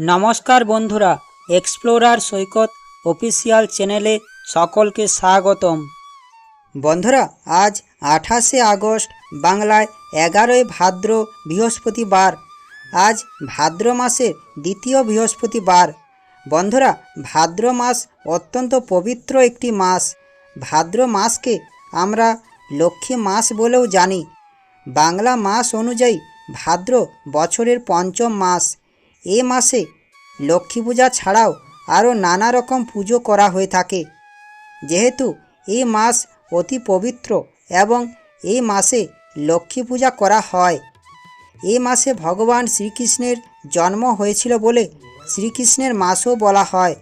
নমস্কার বন্ধুরা এক্সপ্লোরার সৈকত অফিসিয়াল চ্যানেলে সকলকে স্বাগতম। বন্ধুরা, আজ আঠাশে আগস্ট, বাংলায় এগারোই ভাদ্র বৃহস্পতিবার। আজ ভাদ্র মাসের দ্বিতীয় বৃহস্পতিবার। বন্ধুরা, ভাদ্র মাস অত্যন্ত পবিত্র একটি মাস। ভাদ্র মাসকে আমরা লক্ষ্মী মাস বলেও জানি। বাংলা মাস অনুযায়ী ভাদ্র বছরের পঞ্চম মাস। এ মাসে লক্ষ্মী পূজা ছাড়াও আরও নানা রকম পুজো করা হয়ে থাকে। যেহেতু এই মাস অতি পবিত্র এবং এই মাসে লক্ষ্মী পূজা করা হয়। এই মাসে ভগবান শ্রীকৃষ্ণের জন্ম হয়েছিল বলে শ্রীকৃষ্ণের মাসও বলা হয়।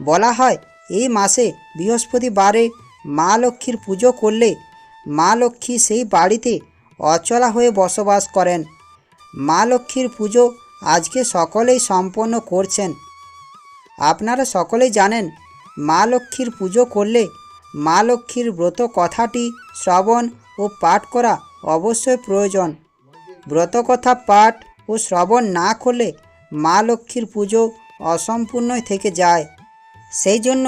বলা হয়, এই মাসে বৃহস্পতিবারে মা লক্ষ্মীর পুজো করলে মা লক্ষ্মী সেই বাড়িতে অচলা হয়ে বসবাস করেন। মা লক্ষ্মীর পুজো আজকে সকলেই সম্পন্ন করছেন। আপনারা সকলেই জানেন, মা লক্ষ্মীর পুজো করলে মা লক্ষ্মীর ব্রত কথাটি শ্রবণ ও পাঠ করা অবশ্যই প্রয়োজন। ব্রত কথা পাঠ ও শ্রবণ না করলে মা লক্ষ্মীর পুজো অসম্পূর্ণই থেকে যায়। সেই জন্য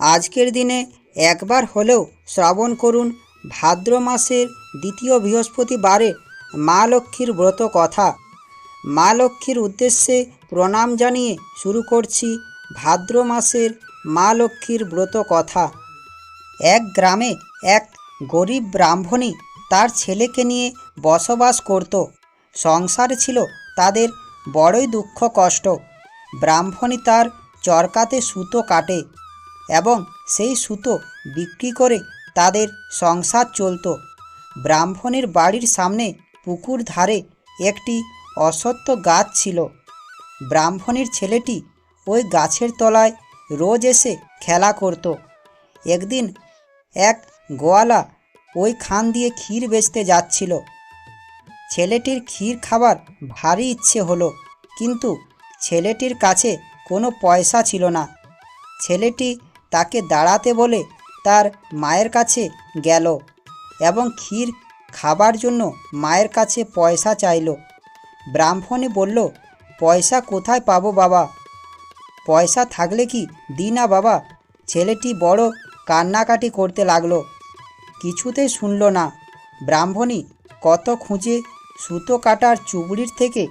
আজকের দিনে একবার হলেও শ্রবণ করুন ভাদ্র মাসের দ্বিতীয় বৃহস্পতিবারে মা লক্ষ্মীর ব্রত কথা। মা লক্ষ্মীর উদ্দেশ্যে প্রণাম জানিয়ে শুরু করছি ভাদ্র মাসের মা লক্ষ্মীর ব্রত কথা। এক গ্রামে এক গরিব ব্রাহ্মণী তার ছেলেকে নিয়ে বসবাস করত। সংসার ছিল তাদের বড়ই দুঃখ কষ্ট। ব্রাহ্মণী তার চরকাতে সুতো কাটে এবং সেই সুতো বিক্রি করে তাদের সংসার চলত। ব্রাহ্মণের বাড়ির সামনে পুকুর ধারে একটি অসত্য গাছ ছিল। ব্রাহ্মণের ছেলেটি ওই গাছের তলায় রোজ এসে খেলা করত। একদিন এক গোয়ালা ওই খান দিয়ে ক্ষীর বেচতে যাচ্ছিল। ছেলেটির ক্ষীর খাবার ভারী ইচ্ছে হলো, কিন্তু ছেলেটির কাছে কোনো পয়সা ছিল না। ছেলেটি তাকে দাঁড়াতে বলে তার মায়ের কাছে গেল এবং ক্ষীর খাবার জন্য মায়ের কাছে পয়সা চাইলো। ব্রাহ্মণী বলল, পয়সা কোথায় পাবো বাবা? পয়সা থাকলে কি দি না বাবা? ছেলেটি বড় কান্নাকাটি করতে লাগল। কিছুতেই শুনল না। ব্রাহ্মণী কত খুঁজে সুতো কাটার চুবড়ির থেকে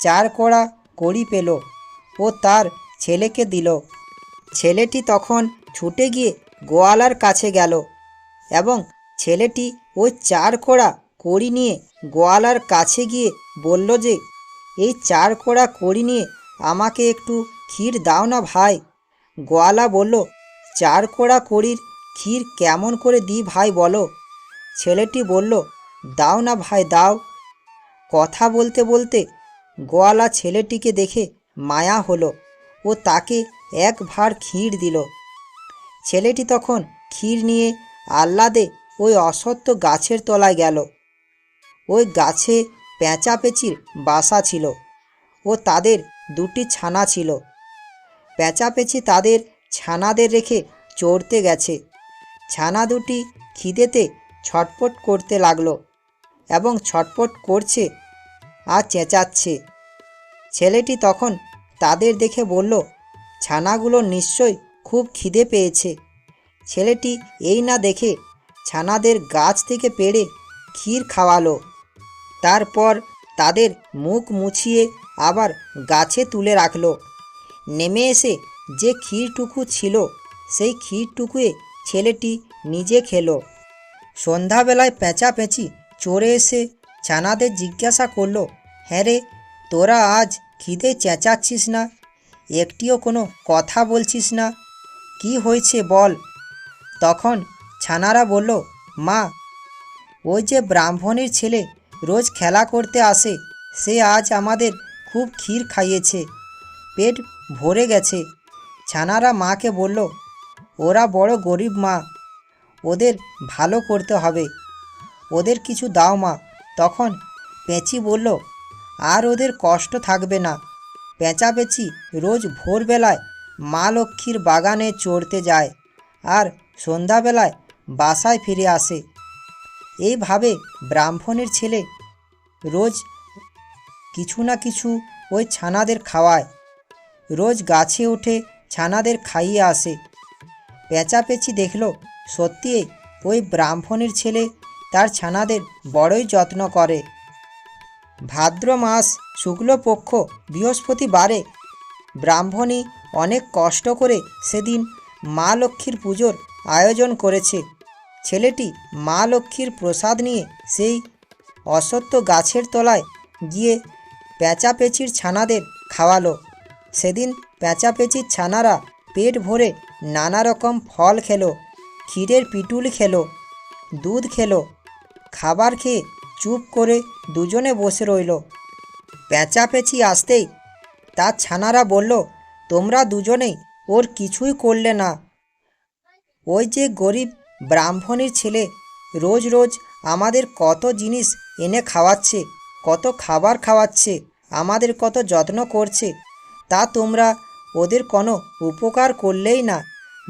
চার কড়া কড়ি পেল ও তার ছেলেকে দিল। ছেলেটি তখন ছুটে গিয়ে গোয়ালার কাছে গেল এবং ছেলেটি ওই চার কোড়া কড়ি নিয়ে গোয়ালার কাছে গিয়ে বলল যে, এই চার কোড়া কড়ি নিয়ে আমাকে একটু ক্ষীর দাও না ভাই। গোয়ালা বলল, চার কোড়া কড়ির ক্ষীর কেমন করে দিই ভাই বলো? ছেলেটি বলল, দাও না ভাই, দাও। কথা বলতে বলতে গোয়ালা ছেলেটিকে দেখে মায়া হলো ও তাকে এক ভার ক্ষীর দিল। ছেলেটি তখন ক্ষীর নিয়ে আহ্লাদে ওই অসত্য গাছের তলায় গেল। ওই গাছে পেঁচাপেচির বাসা ছিল ও তাদের দুটি ছানা ছিল। পেঁচাপেচি তাদের ছানাদের রেখে চড়তে গেছে। ছানা দুটি খিদেতে ছটপট করতে লাগল এবং ছটপট করছে আর চেঁচাচ্ছে। ছেলেটি তখন তাদের দেখে বলল, ছানাগুলো নিশ্চয় খুব খিদে পেয়েছে। ছেলেটি এই না দেখে ছানাদের গাছ থেকে পেড়ে ক্ষীর খাওয়ালো। তারপর তাদের মুখ মুছিয়ে আবার গাছে তুলে রাখল। নেমে এসে যে ক্ষীরটুকু ছিল, সেই ক্ষীরটুকুয়ে ছেলেটি নিজে খেলো। সন্ধ্যাবেলায় পেঁচা পেঁচি চড়ে এসে ছানাদের জিজ্ঞাসা করল হ্যাঁ রে, তোরা আজ খিদে চেঁচাচ্ছিস না? একটিও কোনো কথা বলছিস না? কি হয়েছে বল? তখন ছানারা বলল, মা, ওই যে ব্রাহ্মণের ছেলে রোজ খেলা করতে আসে, সে আজ আমাদের খুব ক্ষীর খাইয়েছে, পেট ভরে গেছে। ছানারা মাকে বলল, ওরা বড় গরিব মা, ওদের ভালো করতে হবে। ওদের কিছু দাও মা। তখন পেঁচি বলল, আর ওদের কষ্ট থাকবে না। পেঁচাপেচি রোজ ভোরবেলায় মা লক্ষ্মীর বাগানে চড়তে যায়, আর সন্ধ্যাবেলায় বাসায় ফিরে আসে। এইভাবে ব্রাহ্মণের ছেলে রোজ কিছু না কিছু ওই ছানাদের খাওয়ায়। রোজ গাছে উঠে ছানাদের খাইয়ে আসে। পেঁচাপেচি দেখল, সত্যি ওই ব্রাহ্মণের ছেলে তার ছানাদের বড়ই যত্ন করে। ভাদ্র মাস শুক্লপক্ষ বৃহস্পতিবারে ব্রাহ্মণী অনেক কষ্ট করে সেদিন মা লক্ষ্মীর পুজোর আয়োজন করেছে। ছেলেটি মা লক্ষ্মীর প্রসাদ নিয়ে সেই অসত্য গাছের তলায় গিয়ে পেঁচাপেচির ছানাদের খাওয়ালো। সেদিন পেঁচাপেচির ছানারা পেট ভরে নানা রকম ফল খেলো, ক্ষীরের পিটুল খেলো, দুধ খেলো, খাবার খেয়ে চুপ করে দুজনে বসে রইল। পেঁচাপেচি আসতেই তার ছানারা বলল, তোমরা দুজনেই ওর কিছুই করলে না। ওই যে গরিব ব্রাহ্মণের ছেলে রোজ রোজ আমাদের কত জিনিস এনে খাওয়াচ্ছে, কত খাবার খাওয়াচ্ছে, আমাদের কত যত্ন করছে, তা তোমরা ওদের কোনো উপকার করলেই না।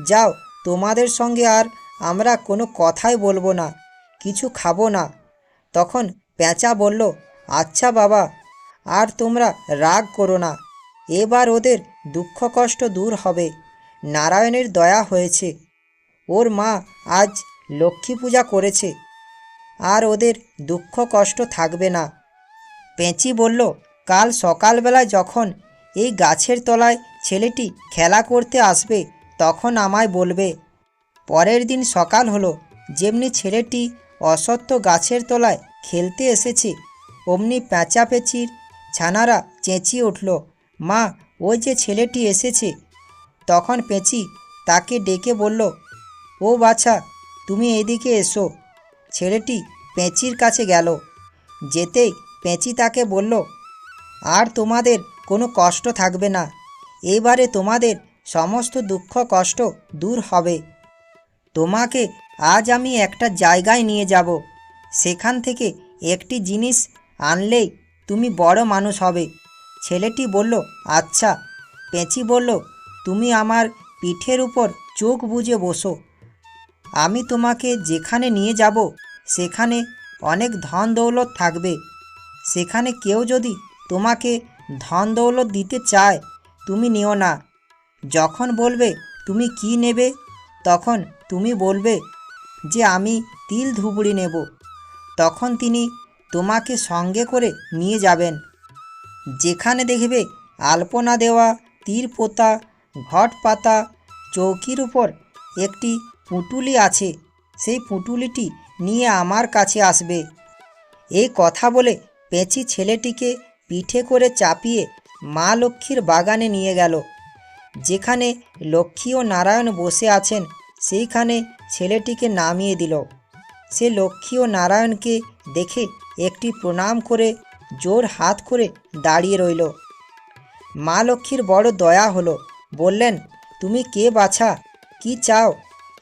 যাও, তোমাদের সঙ্গে আর আমরা কোনো কথাই বলব না, কিছু খাব না। তখন প্যাঁচা বলল আচ্ছা বাবা, আর তোমরা রাগ করো না, এবার ওদের দুঃখ কষ্ট দূর হবে, নারায়ণের দয়া হয়েছে। ওর মা আজ লক্ষ্মী পূজা করেছে। আর ওদের দুঃখ কষ্ট থাকবে না। পেঁচি বলল, কাল সকালবেলায় যখন এই গাছের তলায় ছেলেটি খেলা করতে আসবে, তখন আমায় বলবে, পরের দিন সকাল হলো, যেমনি ছেলেটি অসত্য গাছের তলায় খেলতে এসেছে, অমনি পেঁচাপেচির ছানারা চেঁচিয়ে উঠল, মা, ওই যে ছেলেটি এসেছে। তখন পেঁচি তাকে ডেকে বলল ও বাছা, তুমি এদিকে এসো। ছেলেটি পেঁচির কাছে গেল। যেতেই পেঁচি তাকে বলল, আর তোমাদের কোনো কষ্ট থাকবে না। এবারে তোমাদের সমস্ত দুঃখ কষ্ট দূর হবে। তোমাকে আজ আমি একটা জায়গায় নিয়ে যাব। সেখান থেকে একটি জিনিস আনলেই তুমি বড় মানুষ হবে। ছেলেটি বলল আচ্ছা। পেঁচি বলল, তুমি আমার পিঠের উপর চোখ বুজে বসো। আমি তোমাকে যেখানে নিয়ে যাব, সেখানে অনেক ধন দৌলত থাকবে। সেখানে কেউ যদি তোমাকে ধন দৌলত দিতে চায়, তুমি নিও না। যখন বলবে, তুমি কি নেবে? তখন তুমি বলবে যে, আমি তিল ধুবড়ি নেব। তখন তিনি তোমাকে সঙ্গে করে নিয়ে যাবেন। যেখানে দেখবে আলপনা দেওয়া তীর পোতা ঘট পাতা চৌকির উপর একটি পুটুলি আছে, সেই পুটুলিটি নিয়ে আমার কাছে আসবে। এই কথা বলে পেঁচি ছেলেটিকে পিঠে করে চাপিয়ে মা লক্ষ্মীর বাগানে নিয়ে গেল। যেখানে লক্ষ্মী ও নারায়ণ বসে আছেন, সেইখানে ছেলেটিকে নামিয়ে দিল। সে লক্ষ্মী ও নারায়ণকে দেখে একটি প্রণাম করে জোর হাত করে দাঁড়িয়ে রইল। মা লক্ষ্মীর বড় দয়া হলো, বললেন, তুমি কে বাছা? কি চাও?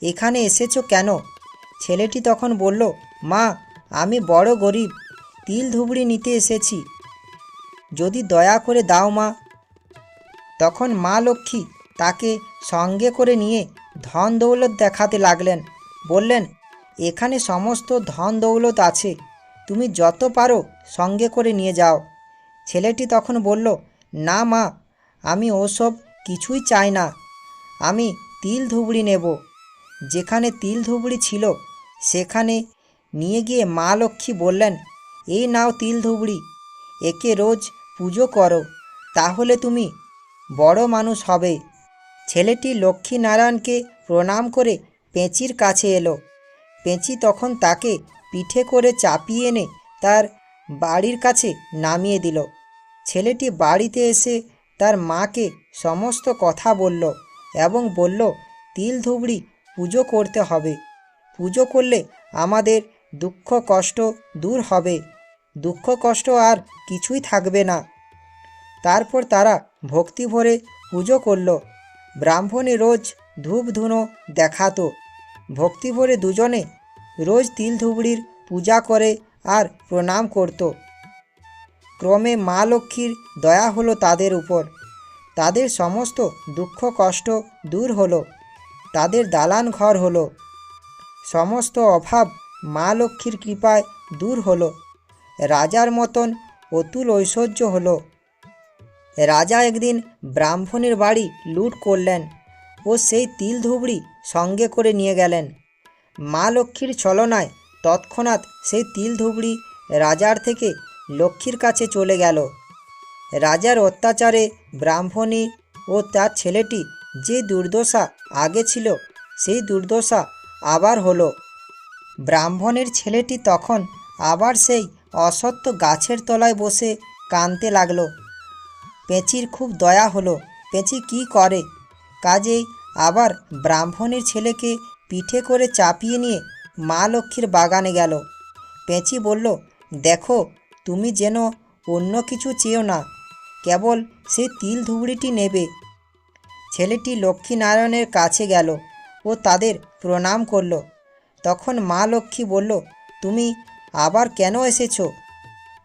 এখানে এসেছ কেন? ছেলেটি তখন বলল, মা, আমি বড় গরিব, তিল ধুবড়ি নিতে এসেছি। যদি দয়া করে দাও মা। তখন মা লক্ষ্মী তাকে সঙ্গে করে নিয়ে ধন দৌলত দেখাতে লাগলেন। বললেন, এখানে সমস্ত ধন দৌলত আছে, তুমি যত পারো সঙ্গে করে নিয়ে যাও। ছেলেটি তখন বলল, না মা, আমি ওসব কিছুই চাই না। আমি তিল ধুবড়ি নেব। যেখানে তিল ধুবড়ি ছিল, সেখানে নিয়ে গিয়ে মা লক্ষ্মী বললেন এই নাও তিল ধুবড়ি, একে রোজ পুজো করো, তাহলে তুমি বড় মানুষ হবে। ছেলেটি লক্ষ্মী নারায়ণকে প্রণাম করে পেঁচির কাছে এলো। পেঁচি তখন তাকে পিঠে করে চাপিয়ে এনে তার বাড়ির কাছে নামিয়ে দিল। ছেলেটি বাড়িতে এসে তার মাকে সমস্ত কথা বলল এবং বলল, তিল ধুবড়ি পুজো করতে হবে। পুজো করলে আমাদের দুঃখ কষ্ট দূর হবে। দুঃখ কষ্ট আর কিছুই থাকবে না। তারপর তারা ভক্তি ভরে পুজো করল। ব্রাহ্মণে রোজ ধূপ ধুনো দেখাতো। ভক্তি ভরে দুজনে রোজ তিল ধুবড়ির পূজা করে আর প্রণাম করত। ক্রমে মা লক্ষ্মীর দয়া হলো তাদের উপর। তাদের সমস্ত দুঃখ কষ্ট দূর হলো। তাদের দালান ঘর হলো। সমস্ত অভাব মা লক্ষ্মীর কৃপায় দূর হলো। রাজার মতন অতুল ঐশ্বর্য হলো। রাজা একদিন ব্রাহ্মণের বাড়ি লুট করলেন ও সেই তিল ধুবড়ি সঙ্গে করে নিয়ে গেলেন। মা লক্ষ্মীর ছলনায় তৎক্ষণাৎ সেই তিল ধুবড়ি রাজার থেকে লক্ষ্মীর কাছে চলে গেল। রাজার অত্যাচারে ব্রাহ্মণী ও তার ছেলেটি যে দুর্দশা আগে ছিল, সেই দুর্দশা আবার হলো। ব্রাহ্মণের ছেলেটি তখন আবার সেই অসত্য গাছের তলায় বসে কাঁদতে লাগল। পেঁচির খুব দয়া হলো, পেঁচি কি করে? কাজেই আবার ব্রাহ্মণের ছেলেকে পিঠে করে চাপিয়ে নিয়ে মা লক্ষ্মীর বাগানে গেল। পেঁচি বলল, দেখো, তুমি যেন অন্য কিছু চেয়েও না, কেবল সেই তিল ধুবড়িটি নেবে। ছেলেটি লক্ষ্মীনারায়ণের কাছে গেল ও তাদের প্রণাম করল। তখন মা লক্ষ্মী বলল, তুমি আবার কেন এসেছ?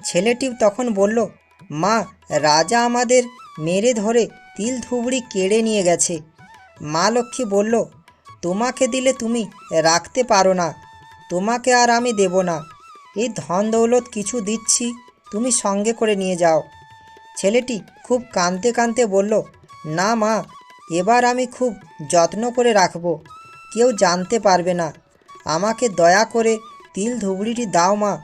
ছেলেটি তখন বলল, মা, রাজা আমাদের মেরে ধরে তিল ধুবড়ি কেড়ে নিয়ে গেছে। মা লক্ষ্মী বলল, তোমাকে দিলে তুমি রাখতে পারো না, তোমাকে আর আমি দেব না। এই ধন দৌলত কিছু দিচ্ছি, তুমি সঙ্গে করে নিয়ে যাও। ছেলেটি খুব কাঁদতে কাঁদতে বলল, না মা এবার আমি খুব যত্ন করে রাখব। কেউ জানতে পারবে না। আমাকে দয়া করে তিল ধুবড়িটি দাও মা।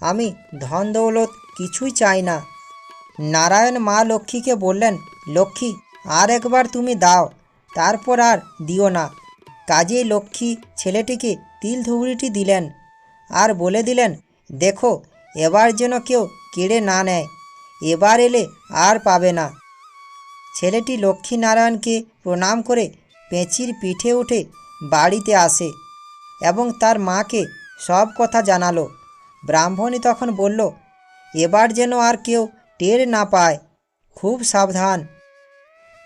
আমি ধন দৌলত কিছুই চাই না। নারায়ণ মা লক্ষ্মীকে বললেন, লক্ষ্মী, আর একবার তুমি দাও, তারপর আর দিও না। কাজেই লক্ষ্মী ছেলেটিকে তিল ধুবড়িটি দিলেন আর বলে দিলেন, দেখো, এবার যেন কেউ কেড়ে না নেয়। এবার এলে আর পাবে না। ছেলেটি লক্ষ্মীনারায়ণকে প্রণাম করে পেঁচির পিঠে উঠে বাড়িতে আসে এবং তার মাকে সব কথা জানালো। ব্রাহ্মণী তখন বলল, এবার যেন আর কেউ টের না পায়, খুব সাবধান।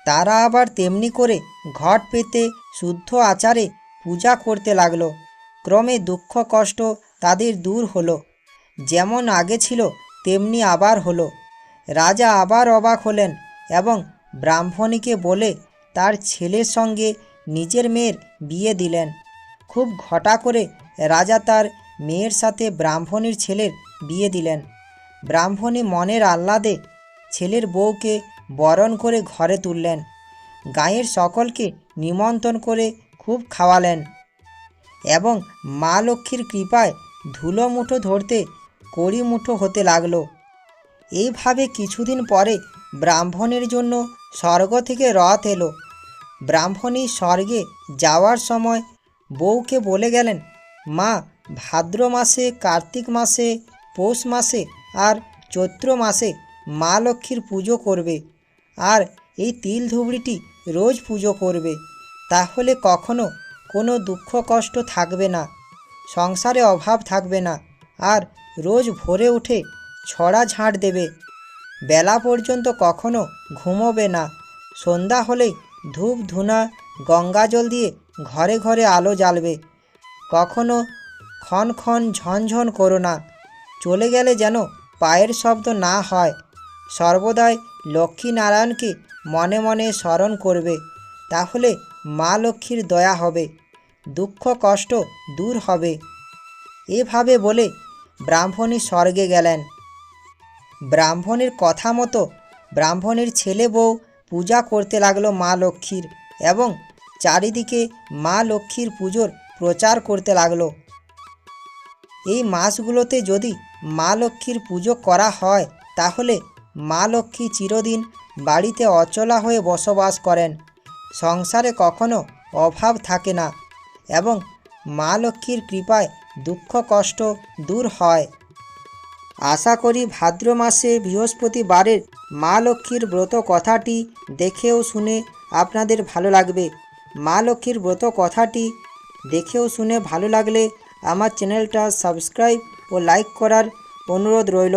তারা আবার তেমনি করে ঘট পেতে শুদ্ধ আচারে পূজা করতে লাগল। ক্রমে দুঃখ কষ্ট তাদের দূর হলো। যেমন আগে ছিল, তেমনি আবার হলো। রাজা আবার অবাক হলেন এবং ব্রাহ্মণীকে বলে তার ছেলের সঙ্গে নিজের মেয়ের বিয়ে দিলেন। খুব ঘটা করে রাজা তার মেয়ের সাথে ব্রাহ্মণীর ছেলের বিয়ে দিলেন। ব্রাহ্মণী মনের আহ্লাদে ছেলের বউকে বরণ করে ঘরে তুললেন। গাঁয়ের সকলকে নিমন্ত্রণ করে খুব খাওয়ালেন এবং মা লক্ষ্মীর কৃপায় ধুলো মুঠো ধরতে কড়ি মুঠো হতে লাগল। এইভাবে কিছুদিন পরে ব্রাহ্মণের জন্য স্বর্গ থেকে রথ এলো। ব্রাহ্মণী স্বর্গে যাওয়ার সময় বউকে বলে গেলেন, মা, ভাদ্র মাসে, কার্তিক মাসে, পৌষ মাসে আর চৈত্র মাসে মা লক্ষ্মীর পুজো করবে আর এই তিল ধুবড়িটি রোজ পুজো করবে। তাহলে কখনো কোনো দুঃখ কষ্ট থাকবে না, সংসারে অভাব থাকবে না আর রোজ ভোরে উঠে ছড়া ঝাঁট দেবে। বেলা পর্যন্ত কখনো ঘুমোবে না। সন্ধ্যা হলেই ধূপ ধুনা গঙ্গা জল দিয়ে ঘরে ঘরে আলো জ্বালবে। কখনো ক্ষণ ক্ষণ ঝনঝন করো না। চলে গেলে যেন পায়ের শব্দ না হয়। সর্বদাই লক্ষ্মীনারায়ণকে মনে মনে স্মরণ করবে। তাহলে মা লক্ষ্মীর দয়া হবে, দুঃখ কষ্ট দূর হবে। এভাবে বলে ব্রাহ্মণী স্বর্গে গেলেন। ব্রাহ্মণের কথা মতো ব্রাহ্মণের ছেলে বউ পূজা করতে লাগল মা লক্ষ্মীর এবং চারিদিকে মা লক্ষ্মীর পুজোর প্রচার করতে লাগল। এই মাসগুলোতে যদি মা লক্ষ্মীর পুজো করা হয়, তাহলে মা লক্ষ্মী চিরদিন বাড়িতে অচলা হয়ে বসবাস করেন। সংসারে কখনো অভাব থাকে না এবং মা লক্ষ্মীর কৃপায় দুঃখ কষ্ট দূর হয়। আশা করি ভাদ্র মাসে বৃহস্পতিবারের মা লক্ষ্মীর ব্রত কথাটি দেখেও শুনে আপনাদের ভালো লাগবে। মা লক্ষ্মীর ব্রত কথাটি দেখেও শুনে ভালো লাগলে আমার চ্যানেলটা সাবস্ক্রাইব ও লাইক করার অনুরোধ রইল।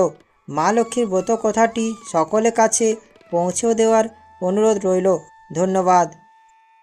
মা লক্ষ্মীর ব্রত কথাটি সকলের কাছে পৌঁছেও দেওয়ার অনুরোধ রইল। ধন্যবাদ।